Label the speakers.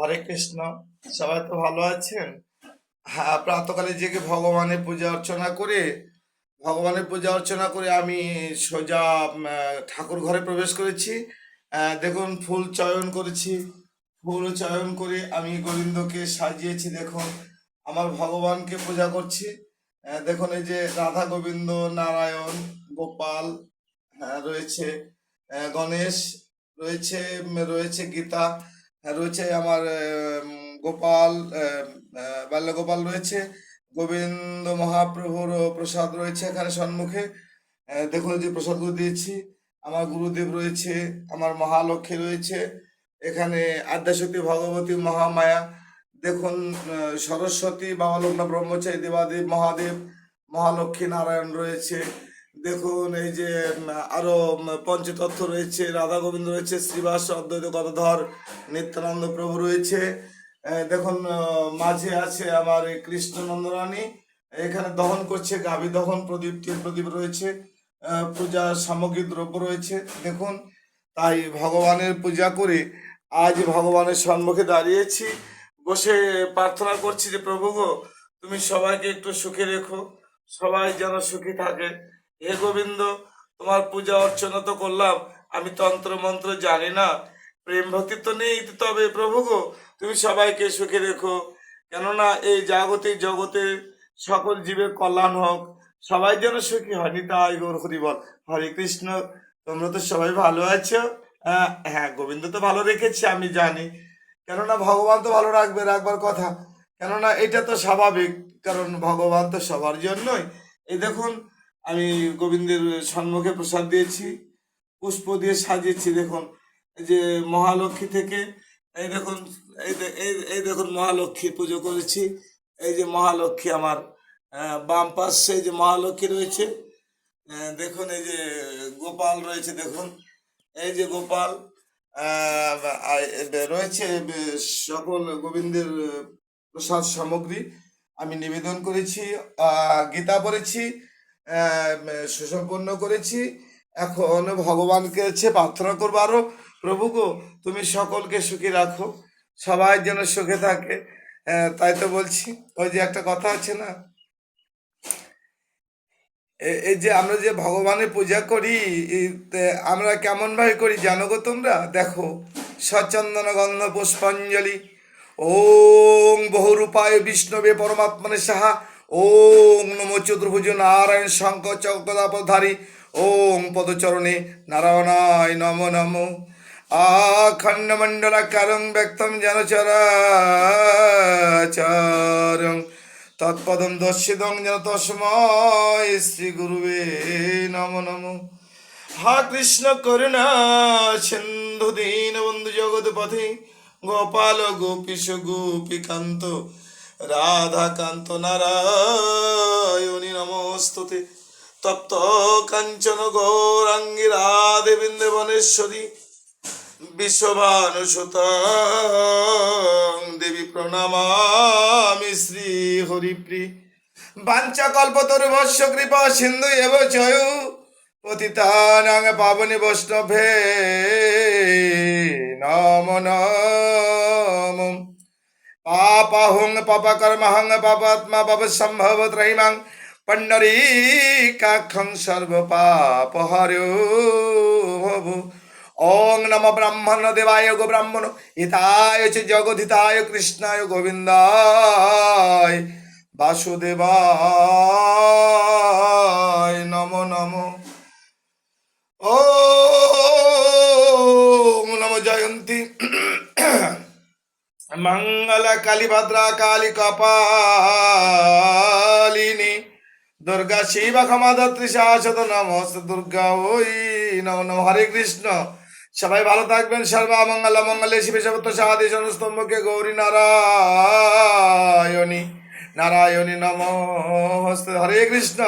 Speaker 1: হরে কৃষ্ণ সবাই তো ভালো আছেন? হ্যাঁ প্রাতকালে জেগে ভগবানের পূজা অর্চনা করে ভগবানের পূজা অর্চনা করে আমি সোজা ঠাকুর ঘরে প্রবেশ করেছি। দেখুন ফুল চয়ন করেছি। ফুল চয়ন করে আমি গোবিন্দকে সাজিয়েছি দেখুন আমার ভগবানকে পূজা করছি। দেখুন এই যে রাধা গোবিন্দ নারায়ণ গোপাল হ্যাঁ, রয়েছে গণেশ রয়েছে রয়েছে গীতা। রয়েছে আমার গোপাল বাল্যগোপাল রয়েছে, গোবিন্দ মহাপ্রভুর প্রসাদ রয়েছে এখানে সম্মুখে। দেখুন যে প্রসাদগুলো দিয়েছি। আমার গুরুদেব রয়েছে, আমার মহালক্ষ্মী রয়েছে, এখানে আদ্যাশক্তি, ভগবতী মহামায়া, দেখুন সরস্বতী বাবা লগ্ন ব্রহ্মচারী, দেবাদেব, মহাদেব, মহালক্ষ্মী নারায়ণ রয়েছে। দেখুন, এই যে আরও পঞ্চতত্ত্ব রয়েছে, রাধা গোবিন্দ রয়েছে, শ্রীবাস, অদ্বৈত গদাধর, নিত্যানন্দ প্রভু রয়েছে। দেখুন মাঝে আছে আমার এই কৃষ্ণ নন্দরানী এখানে দহন করছে গাভী দহন প্রদীপ প্রদীপ রয়েছে পূজার সামগ্রী দ্রব্য রয়েছে, দেখুন, তাই ভগবানের পূজা করে আজ ভগবানের সম্মুখে দাঁড়িয়েছি, বসে প্রার্থনা করছি যে, প্রভু গো, তুমি সবাইকে একটু সুখে রেখো, সবাই যেন সুখী থাকে। হে গোবিন্দ, তোমার পূজা অর্চনা তো করলাম। আমি তন্ত্র মন্ত্র জানি না। প্রেম ভক্তি তো নেই তবে প্রভু গো, তুমি সবাইকে সুখে রেখো। কেননা এই জাগতিক জগতে সকল জীবের কল্যাণ হোক, সবাই যেন সুখী হয়। নিতাই গৌর হরি বল হরে কৃষ্ণ, তোমরা তো সবাই ভালো আছো? হ্যাঁ গোবিন্দ তো ভালো রেখেছে, আমি জানি। কেননা ভগবান তো ভালো রাখবে রাখবার কথা। কেননা এটা তো স্বাভাবিক, কারণ ভগবান তো সবার জন্যই। এই দেখুন আমি গোবিন্দের সম্মুখে প্রসাদ দিয়েছি, পুষ্প দিয়ে সাজিয়েছি, দেখুন যে মহালক্ষ্মী থেকে, এই দেখুন এই দেখুন মহালক্ষ্মীর পুজো করেছি, এই যে মহালক্ষ্মী আমার বাম পাশে যে মহালক্ষ্মী রয়েছে দেখুন, এই যে গোপাল রয়েছে, দেখুন, এই যে গোপাল রয়েছে সকল গোবিন্দের প্রসাদ সামগ্রী আমি নিবেদন করেছি গীতা পড়েছি সুসম্পন্ন করেছি। এখন ভগবানকে হচ্ছে প্রার্থনা করব প্রভু গো, তুমি সকলকে সুখী রাখো, সবাই যেন সুখে থাকে। তাই তো বলছি, ওই যে একটা কথা আছে না? এই যে আমরা যে ভগবানের পূজা করি আমরা কেমন ভাবে করি জানো গো তোমরা? দেখো সচন্দন গন্ধ পুষ্পাঞ্জলি, ওং বহুরূপায় বিষ্ণবে পরমাত্মনে সাহা। ওং নমো চতুর্ভুজ নারায়ণ শঙ্কর চকদাপধারী। ওং পদচরণে নারায়ণায় নম নম। আখণ্ডমণ্ডলাকারং ব্যক্তম যেন চরাচরং তৎপদম দর্শিদং যেন তস্ময় শ্রী গুরুবে নম নম। হা কৃষ্ণ করুণা সিন্ধু দীন বন্ধু জগৎ পথে গোপাল গোপীশ গোপীকান্ত রাধাকান্ত নারায়ণী নমস্তুতে। তপ্ত কাঞ্চন গৌরাঙ্গী রাধে বৃন্দেবনেশ্বরী বিশ্বভানুসুতাং দেবী প্রণামামি শ্রী হরিপ্রি বাঞ্চা কল্পতরু ভস্য কৃপা সিন্ধু এব জয়। পতিতানাং পাবনি বৈষ্ণবে। নম নম। পাপাহুং পাপকর্মহং পাপাত্মা পাপ সম্ভব ত্রৈমাং পণ্ডরীকাক্ষং সর্ব পাপ হরো ওং নম ব্রাহ্মণ দেবায় গো ব্রাহ্মণ হিতায় চ জগদ্ধিতায় কৃষ্ণায় গোবিন্দায় বাসুদেবায় নম নম ও নম জয়ন্তী মঙ্গল কালী ভদ্রা কালী কপালিনী। দুর্গা শিব ক্ষমাদাত্রী শাশ্বত নমস্ত। দুর্গা ওই নম নম। হরে কৃষ্ণ। সবাই ভালো থাকবেন। সর্বমঙ্গল মঙ্গলে শিবে সবত্ব সাহাদি সমস্তম্ভকে গৌরী নারায়ণী। নারায়ণী নম হরে কৃষ্ণ।